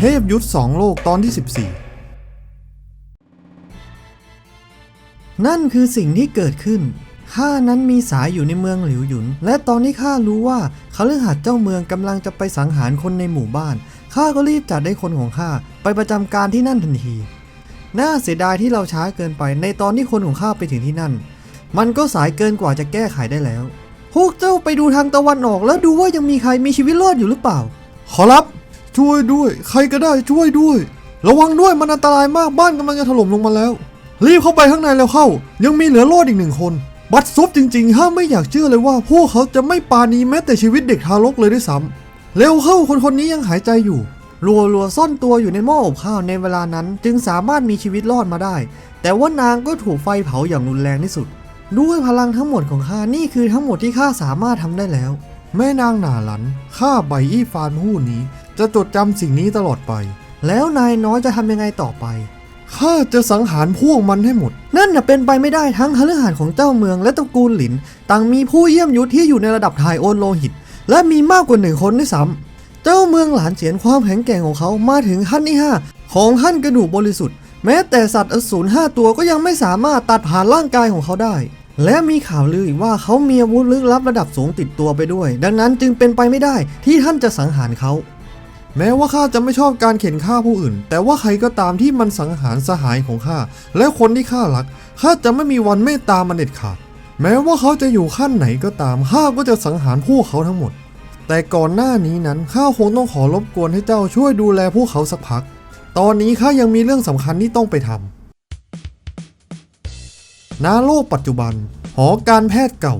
เทพยุทธสองโลกตอนที่ 14 นั่นคือสิ่งที่เกิดขึ้น ข้านั้นมีสายอยู่ในเมืองหลิวหยุน และตอนที่ข้ารู้ว่าคฤหัสถ์เจ้าเมืองกำลังจะไปสังหารคนในหมู่บ้าน ข้าก็รีบจัดให้คนของข้าไปประจำการที่นั่นทันที น่าเสียดายที่เราช้าเกินไปในตอนที่คนของข้าไปถึงที่นั่น มันก็สายเกินกว่าจะแก้ไขได้แล้ว พวกเจ้าไปดูทางตะวันออกแล้วดูว่ายังมีใครมีชีวิตรอดอยู่หรือเปล่า ขอรับ ช่วยด้วย ใครก็ได้ช่วยด้วย ระวังด้วยมันอันตรายมากบ้านกำลังจะถล่มลงมาแล้ว รีบเข้าไปข้างในแล้วเข้า ยังมีเหลือรอดอีกหนึ่งคน บัดซบจริงๆห้ามไม่อยากเชื่อเลยว่า พวกเขาจะไม่ปาณีแม้แต่ชีวิตเด็กทารกเลยด้วยซ้ำเร็วเข้าคนคนนี้ยังหายใจอยู่รัวรัวซ่อนตัวอยู่ในหม้ออบข้าวในเวลานั้นจึงสามารถมีชีวิตรอดมาได้ แต่ว่านางก็ถูกไฟเผาอย่างรุนแรงที่สุด ด้วยพลังทั้งหมดของข้านี่คือทั้งหมดที่ข้าสามารถทำได้แล้ว แม่นางหนาหลันข้าใบอี้ฟานผู้นี้ จะจดจำสิ่งนี้ตลอดไป แล้วนายน้อยจะทำยังไงต่อไปข้าจะสังหารพวกมันให้หมด นั่นน่ะเป็นไปไม่ได้ทั้งคฤหาสน์ของเจ้าเมืองและตระกูลหลิน ต่างมีผู้เยี่ยมยุทธที่อยู่ในระดับถ่ายโอนโลหิต และมีมากกว่าหนึ่งคนด้วยซ้ำเจ้าเมืองหลานเฉียนความแข็งแกร่งของเขามาถึงขั้นที่ห้ของขั้นกระดูกบริสุทธิ์ แม้แต่สัตว์อสูรห้าตัวก็ยังไม่สามารถตัดผ่านร่างกายของเขาได้ และมีข่าวลืออีกว่าเขามีอาวุธลึกลับระดับสูงติดตัวไปด้วย ดังนั้นจึงเป็นไปไม่ได้ที่ท่านจะสังหารเขา แม้ว่าข้าจะไม่ชอบการเข็นฆ่าผู้อื่น แต่ว่าใครก็ตามที่มันสังหารสหายของข้าและคนที่ข้ารักข้าจะไม่มีวันเมตตามันเด็ดขาดแม้ว่าเขาจะอยู่ขั้นไหนก็ตามข้าก็จะสังหารพวกเขาทั้งหมด แต่ก่อนหน้านี้นั้นข้าคงต้องขอรบกวนให้เจ้าช่วยดูแลพวกเขาสักพัก ตอนนี้ข้ายังมีเรื่องสำคัญที่ต้องไปทำณโลกปัจจุบัน หอการแพทย์เก่า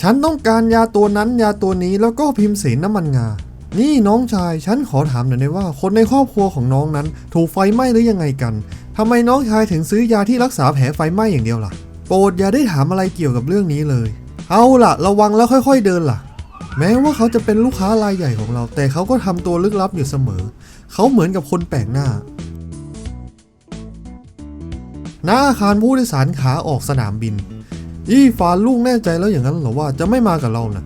ฉันต้องการยาตัวนั้นยาตัวนี้แล้วก็พิมพ์เสนน้ำมันงา นี่น้องชาย ฉันขอถามหน่อยได้ว่า คนในครอบครัวของน้องนั้น ถูกไฟไหม้หรือยังไงกันทำไมน้องชายถึงซื้อยาที่รักษาแผลไฟไหม้อย่างเดียวล่ะ โปรดอย่าได้ถามอะไรเกี่ยวกับเรื่องนี้เลย เอาล่ะ ระวังแล้วค่อย ๆเดินล่ะ แม้ว่าเขาจะเป็นลูกค้ารายใหญ่ของเรา แต่เขาก็ทำตัวลึกลับอยู่เสมอ เขาเหมือนกับคนแปลกหน้า หน้าอาคารผู้โดยสารขาออกสนามบินยี่ฟานลูกแน่ใจแล้วอย่างนั้นหรอว่าจะไม่มากับเรานะ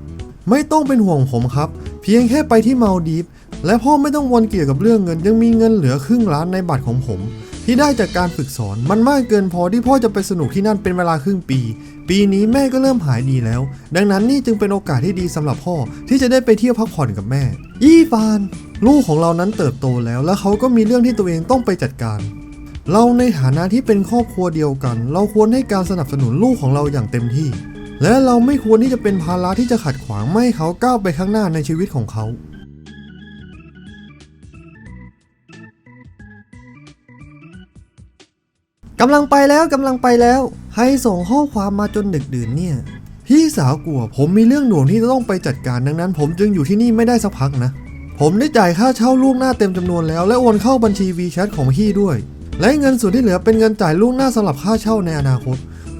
ไม่ต้องเป็นห่วงผมครับ เพียงแค่ไปที่มาลดีฟและพ่อไม่ต้องวนเกี่ยวกับเรื่องเงิน ยังมีเงินเหลือครึ่งล้านในบัตรของผม ที่ได้จากการฝึกสอนมันมากเกินพอที่พ่อจะไปสนุกที่นั่นเป็นเวลาครึ่งปี ปีนี้แม่ก็เริ่มหายดีแล้ว ดังนั้นนี่จึงเป็นโอกาสที่ดีสำหรับพ่อที่จะได้ไปเที่ยวพักผ่อนกับแม่ยี่ฟาน ลูกของเรานั้นเติบโตแล้ว และเขาก็มีเรื่องที่ตัวเองต้องไปจัดการ เราในฐานะที่เป็นครอบครัวเดียวกัน เราควรให้การสนับสนุนลูกของเราอย่างเต็มที่ และเราไม่ควรที่จะเป็นภาระที่จะขัดขวางไม่ให้เขาก้าวไปข้างหน้าในชีวิตของเขากำลังไปแล้วกำลังไปแล้วใครส่งข้อความมาจนดึกดื่นเนี่ย พี่สาวกลัวผมมีเรื่องด่วนที่จะต้องไปจัดการดังนั้น ผมจึงอยู่ที่นี่ไม่ได้สักพักนะ ผมได้จ่ายค่าเช่าล่วงหน้าเต็มจำนวนแล้ว และโอนเข้าบัญชี WeChat ของพี่ด้วย และเงินส่วนที่เหลือเป็นเงินจ่ายล่วงหน้าสำหรับค่าเช่าในอนาคต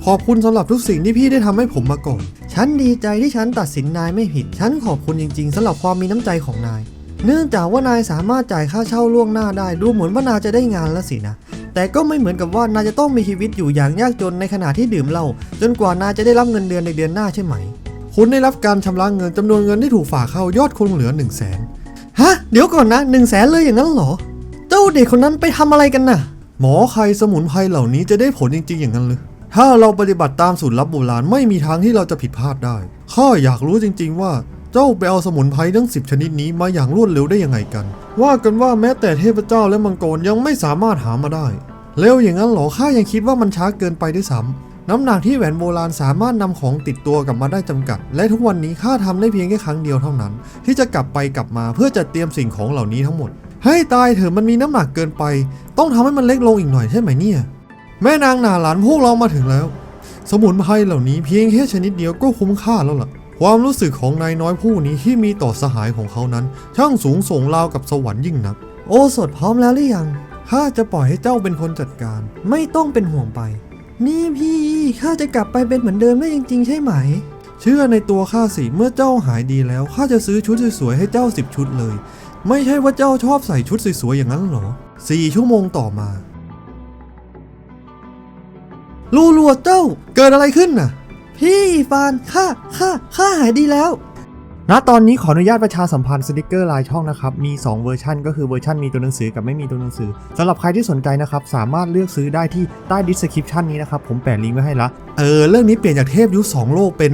ขอบคุณสำหรับทุกสิ่งที่พี่ได้ทำให้ผมมาก่อน ฉันดีใจที่ฉันตัดสินนายไม่ผิด ฉันขอบคุณจริง ๆสำหรับความมีน้ำใจของนาย เนื่องจากว่านายสามารถจ่ายค่าเช่าล่วงหน้าได้ ดูเหมือนว่านายจะได้งานแล้วสินะ แต่ก็ไม่เหมือนกับว่านายจะต้องมีชีวิตอยู่อย่างยากจนในขณะที่ดื่มเหล้า จนกว่านายจะได้รับเงินเดือนในเดือนหน้าใช่ไหม คุณได้รับการชำระเงินจำนวนเงินที่ถูกฝากเข้ายอดคงเหลือ1นึ่งแสนฮะ เดี๋ยวก่อนนะ1นึ่งแสนเลยอย่างนั้นเหรอ เจ้าเด็กคนนั้นไปทำอะไรกันน่ะ หมอใครสมุนไพรเหล่านี้จะได้ผลจริงๆอย่างนั้นเลย ถ้าเราปฏิบัติตามสูตรลับโบราณไม่มีทางที่เราจะผิดพลาดได้ ข้าอยากรู้จริง ๆ ว่าเจ้าไปเอาสมุนไพรทั้ง 10 ชนิดนี้มาอย่างรวดเร็วได้ยังไงกัน ว่ากันว่าแม้แต่เทพเจ้าและมังกรยังไม่สามารถหามาได้ เร็วอย่างนั้นเหรอข้ายังคิดว่ามันช้าเกินไปด้วยซ้ำน้ำหนักที่แหวนโบราณสามารถนำของติดตัวกลับมาได้จำกัด และทุกวันนี้ข้าทำได้เพียงแค่ครั้งเดียวเท่านั้น ที่จะกลับไปกลับมาเพื่อจัดเตรียมสิ่งของเหล่านี้ทั้งหมดให้ตายเถอะมันมีน้ำหนักเกินไป ต้องทำให้มันเล็กลงอีกหน่อยใช่ไหมเนี่ย แม่นางหนาหลานพวกเรามาถึงแล้ว สมุนไพรเหล่านี้เพียงแค่ชนิดเดียวก็คุ้มค่าแล้วล่ะ ความรู้สึกของนายน้อยผู้นี้ที่มีต่อสหายของเขานั้น ช่างสูงส่งราวกับสวรรค์ยิ่งนัก โอสดพร้อมแล้วหรือยังข้าจะปล่อยให้เจ้าเป็นคนจัดการ ไม่ต้องเป็นห่วงไป นี่พี่ข้าจะกลับไปเป็นเหมือนเดิมได้จริง ๆ ใช่ไหม เชื่อในตัวข้าสิเมื่อเจ้าหายดีแล้วข้าจะซื้อชุดสวยๆให้เจ้าสิบชุดเลย ไม่ใช่ว่าเจ้าชอบใส่ชุดสวยๆอย่างนั้นหรอสี่ชั่วโมงต่อมา ลูลัวเจ้า เกิดอะไรขึ้นน่ะ พี่ฟานข้าข้าข้าหายดีแล้วณตอนนี้ขออนุญาตประชาสัมพันธ์สติกเกอร์ลายช่องนะครับ มี 2 เวอร์ชันก็คือเวอร์ชันมีตัวหนังสือกับไม่มีตัวหนังสือสำหรับใครที่สนใจนะครับ สามารถเลือกซื้อได้ที่ใต้ดิสคริปชันนี้นะครับ ผมแปะลิงก์ไว้ให้ละเออ เรื่องนี้เปลี่ยนจากเทพยุคสองโลกเป็น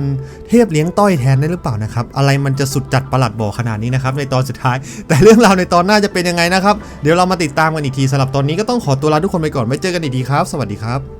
เทพเลี้ยงต้อยแทนได้หรือเปล่านะครับ อะไรมันจะสุดจัดประหลัดบอกขนาดนี้นะครับ ในตอนสุดท้าย แต่เรื่องราวในตอนหน้าจะเป็นยังไงนะครับเดี๋ยวเรามาติดตามกันอีกทีสำหรับตอนนี้ก็ต้องขอตัวลาทุกคนไปก่อนไว้เจอกันอีกทีครับ สวัสดีครับ